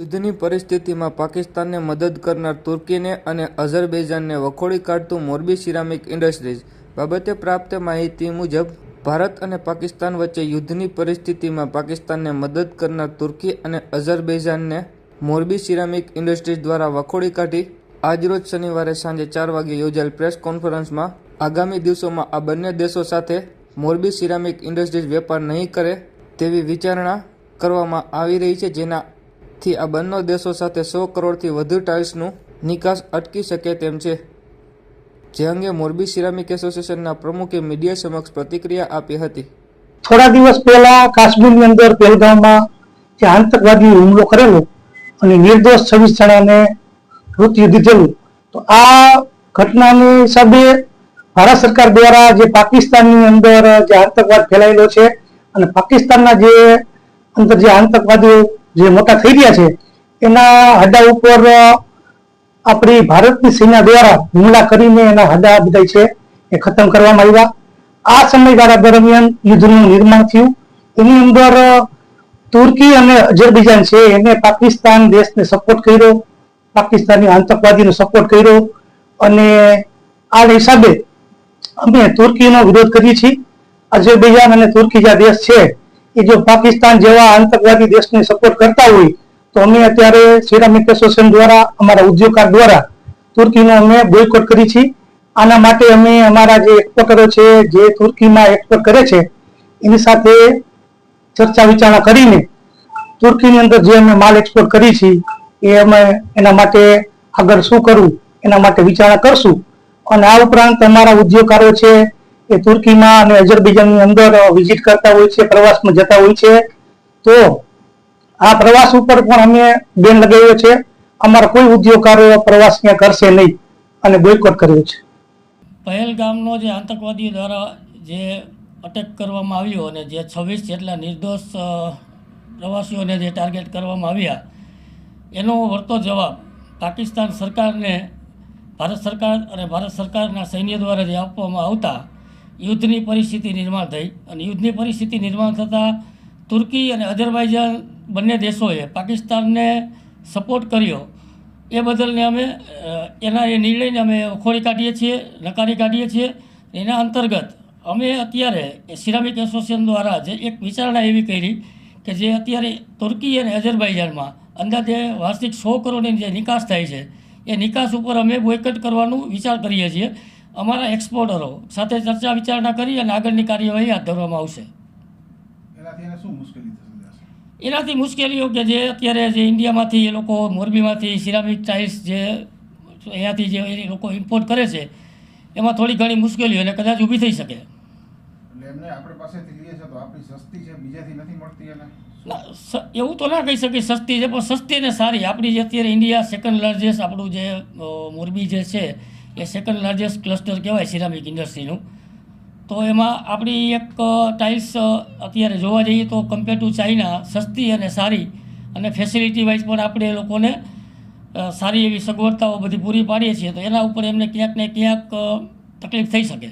યુદ્ધની પરિસ્થિતિમાં પાકિસ્તાનને મદદ કરનાર તુર્કીને અને અઝરબૈજાનને વખોડી કાઢતું મોરબી સિરામિક ઇન્ડસ્ટ્રીઝ બાબતે પ્રાપ્ત માહિતી મુજબ, ભારત અને પાકિસ્તાન વચ્ચે યુદ્ધની પરિસ્થિતિમાં પાકિસ્તાનને મદદ કરનાર તુર્કી અને અઝરબૈજાનને મોરબી સિરામિક ઇન્ડસ્ટ્રીઝ દ્વારા વખોડી કાઢી આજરોજ શનિવારે સાંજે ચાર વાગે યોજાયેલ પ્રેસ કોન્ફરન્સમાં આગામી દિવસોમાં આ બંને દેશો સાથે મોરબી સિરામિક ઇન્ડસ્ટ્રીઝ વેપાર નહીં કરે તેવી વિચારણા કરવામાં આવી રહી છે જેનાથી આ બંને દેશો સાથે સો કરોડથી વધુ ટાઇલ્સનું નિકાસ અટકી શકે તેમ છે. જે અંગે મોરબી સિરામિક એસોસિએશનના પ્રમુખે મીડિયા સમક્ષ પ્રતિક્રિયા આપી હતી. થોડા દિવસ પહેલા કાશ્મીરની અંદર પહેલગામમાં જે આતંકવાદી હુમલો કરેલો અને નિર્દોષ છવ્વીસ જણાને મૃત્યુ દીધેલું, તો આ ઘટનાને હિસાબે ભારત સરકાર દ્વારા જે પાકિસ્તાનની અંદર જે આતંકવાદ ફેલાયેલો છે અને પાકિસ્તાનના જે અંદર જે આતંકવાદીઓ જે મોટા થઈ રહ્યા છે, એના હડા ઉપર આપણી ભારતની સેના દ્વારા હુમલા કરીને એના હડા બધા છે, એ ખતમ કરવામાં આવ્યા. આ સમયગાળા દરમિયાન યુદ્ધનું નિર્માણ થયું. એની અંદર તુર્કી અને અઝરબૈજાન છે, એને પાકિસ્તાન દેશને સપોર્ટ કર્યો. પાકિસ્તાની આતંકવાદીનો સપોર્ટ કર્યો. અને આ હિસાબે અમે તુર્કીનો વિરોધ કરીએ છીએ. અઝરબૈજાન અને તુર્કી જે દેશ છે એ જો પાકિસ્તાન જેવા આતંકવાદી દેશને સપોર્ટ કરતા હોય, તો અમે અત્યારે સિરામિક એસોસિએશન દ્વારા, અમારા ઉદ્યોગકાર દ્વારા તુર્કીનો અમે બોયકોટ કરી છીએ આના માટે અમે અમારા જે એક્સપોર્ટરો છે, જે તુર્કીમાં એક્સપોર્ટ કરે છે, એની સાથે ચર્ચા વિચારણા કરીને તુર્કીની અંદર જે અમે માલ એક્સપોર્ટ કરી છીએ એ અમે એના માટે આગળ શું કરવું એના માટે વિચારણા કરશું. અને આ ઉપરાંત અમારા ઉદ્યોગકારો છે એ તુર્કીમાં અને અઝરબૈજાનની અંદર વિઝિટ કરતા હોય છે, પ્રવાસમાં જતા હોય છે, તો આ પ્રવાસ ઉપર પણ અમે બેન લગાવ્યો છે. અમારા કોઈ ઉદ્યોગકારો પ્રવાસ ત્યાં કરશે નહીં અને બોયકોટ કર્યો છે. પહેલગામનો જે આતંકવાદીઓ દ્વારા જે અટેક કરવામાં આવ્યો અને જે છવ્વીસ જેટલા નિર્દોષ પ્રવાસીઓને જે ટાર્ગેટ કરવામાં આવ્યા, એનો વળતો જવાબ પાકિસ્તાન સરકારને, ભારત સરકાર અને ભારત સરકારના સૈન્ય દ્વારા જે આપવામાં આવતા યુદ્ધની પરિસ્થિતિ નિર્માણ થઈ અને યુદ્ધની પરિસ્થિતિ નિર્માણ થતાં તુર્કી અને અઝરબાઈજાન બંને દેશોએ પાકિસ્તાનને સપોર્ટ કર્યો. એ બદલને અમે એના એ નિર્ણયને અમે ખોરી કાઢીએ છીએ, નકારી કાઢીએ છીએ. એના અંતર્ગત અમે અત્યારે સિરામિક એસોસિએશન દ્વારા જે એક વિચારણા એવી કરી કે જે અત્યારે તુર્કી અને અઝરબાઈજાનમાં અંદાજે વાર્ષિક સો કરોડની જે નિકાસ થાય છે, એ નિકાસ ઉપર અમે બોયકટ કરવાનું વિચાર કરીએ છીએ. અમારા એક્સપોર્ટરો સાથે ચર્ચા વિચારણા કરી અને આગળની કાર્યવાહી હાથ ધરવામાં આવશે. એનાથી મુશ્કેલીઓ કે જે અત્યારે જે ઇન્ડિયામાંથી એ લોકો મોરબીમાંથી સિરામિક ટાઇલ્સ જે અહીંયાથી જે એ લોકો ઇમ્પોર્ટ કરે છે એમાં થોડી ઘણી મુશ્કેલીઓ અને કદાચ ઊભી થઈ શકે. ના, એવું તો ના કહી શકીએ સસ્તી છે પણ સસ્તી અને સારી. આપણી જે અત્યારે ઇન્ડિયા સેકન્ડ લાર્જેસ્ટ આપણું જે મોરબી જે છે એ સેકન્ડ લાર્જેસ્ટ ક્લસ્ટર કહેવાય સિરામિક ઇન્ડસ્ટ્રીનું તો એમાં આપણી એક ટાઇલ્સ અત્યારે જોવા જઈએ તો કમ્પેર ટુ ચાઇના સસ્તી અને સારી અને ફેસિલિટી વાઇઝ પણ આપણે એ લોકોને સારી એવી સગવડતાઓ બધી પૂરી પાડીએ છીએ, તો એના ઉપર એમને ક્યાંક ને ક્યાંક તકલીફ થઈ શકે.